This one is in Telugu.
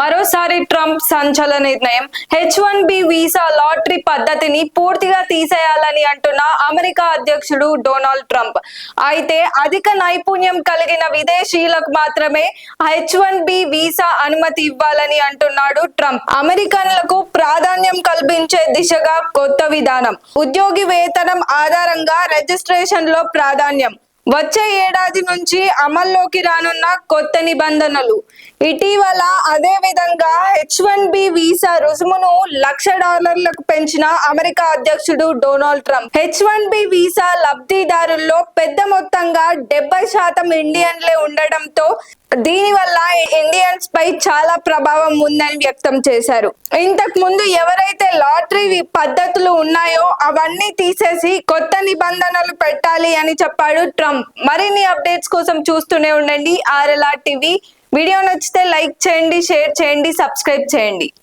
మరోసారి ట్రంప్ సంచలన నిర్ణయం. H one B visa lottery పద్ధతిని పూర్తిగా తీసేయాలని అంటున్న అమెరికా అధ్యక్షుడు డొనాల్డ్ ట్రంప్. అయితే అధిక నైపుణ్యం కలిగిన విదేశీయులకు మాత్రమే హెచ్ వన్ బి వీసా అనుమతి ఇవ్వాలని అంటున్నాడు ట్రంప్. అమెరికన్లకు ప్రాధాన్యం కల్పించే దిశగా కొత్త విధానం. ఉద్యోగి వేతనం ఆధారంగా రిజిస్ట్రేషన్లో ప్రాధాన్యం. వచ్చే ఏడాది నుంచి అమల్లోకి రానున్న కొత్త నిబంధనలు. ఇటీవల అదే విధంగా హెచ్ వన్ బి వీసా రుసుమును లక్ష డాలర్లకు పెంచిన అమెరికా అధ్యక్షుడు Donald Trump. H one B visa లబ్ధిదారుల్లో పెద్ద మొత్తంగా డెబ్బై శాతం ఇండియన్లే ఉండడంతో దీనివల్ల ఇండియన్స్ పై చాలా ప్రభావం ఉందని వ్యక్తం చేశారు. ఇంతకు ముందు ఎవరైతే లా పద్ధతులు ఉన్నాయో అవన్నీ తీసేసి కొత్త నిబంధనలు పెట్టాలి అని చెప్పాడు ట్రంప్. మరిన్ని అప్డేట్స్ కోసం చూస్తూనే ఉండండి. RLR TV. వీడియో నచ్చితే లైక్ చేయండి షేర్ చేయండి సబ్స్క్రైబ్ చేయండి.